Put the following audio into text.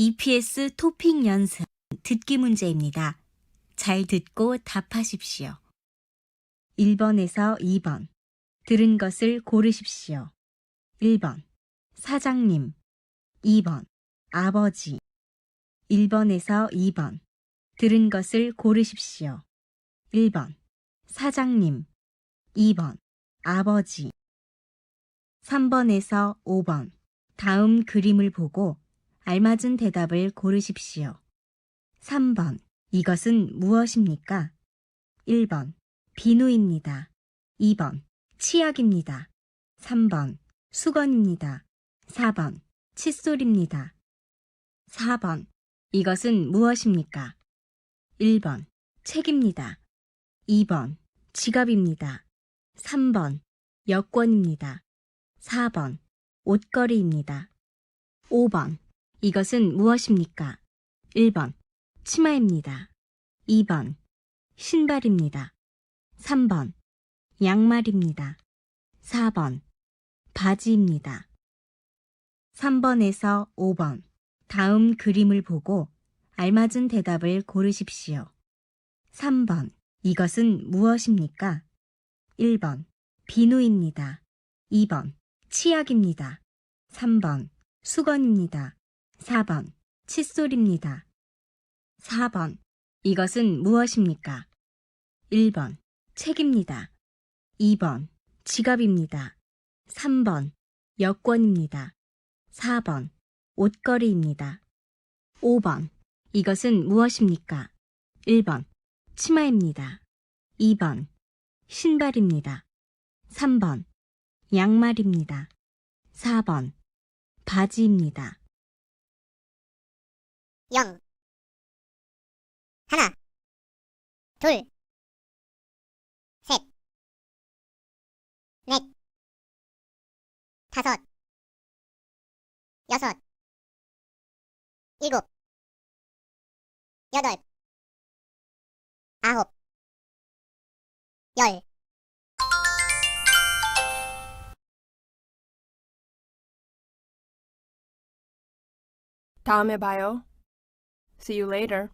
EPS 토픽 연습 듣기 문제입니다. 잘 듣고 답하십시오. 1번에서 2번. 들은 것을 고르십시오. 1번. 사장님. 2번. 아버지. 1번에서 2번. 들은 것을 고르십시오. 1번. 사장님. 2번. 아버지. 3번에서 5번. 다음 그림을 보고 알맞은 대답을 고르십시오. 3번. 이것은 무엇입니까? 1번. 비누입니다. 2번. 치약입니다. 3번. 수건입니다. 4번. 칫솔입니다. 4번. 이것은 무엇입니까? 1번. 책입니다. 2번. 지갑입니다. 3번. 여권입니다. 4번. 옷걸이입니다. 5번. 이것은 무엇입니까? 1번. 치마입니다. 2번. 신발입니다. 3번. 양말입니다. 4번. 바지입니다. 3번에서 5번. 다음 그림을 보고 알맞은 대답을 고르십시오. 3번. 이것은 무엇입니까? 1번. 비누입니다. 2번. 치약입니다. 3번. 수건입니다. 4번. 칫솔입니다. 4번. 이것은 무엇입니까? 1번. 책입니다. 2번. 지갑입니다. 3번. 여권입니다. 4번. 옷걸이입니다. 5번. 이것은 무엇입니까? 1번. 치마입니다. 2번. 신발입니다. 3번. 양말입니다. 4번. 바지입니다. 0 하나. 둘. 셋, 넷, 다섯, 여섯, 일곱, 여덟, 아홉, 열. 다음에 봐요. See you later.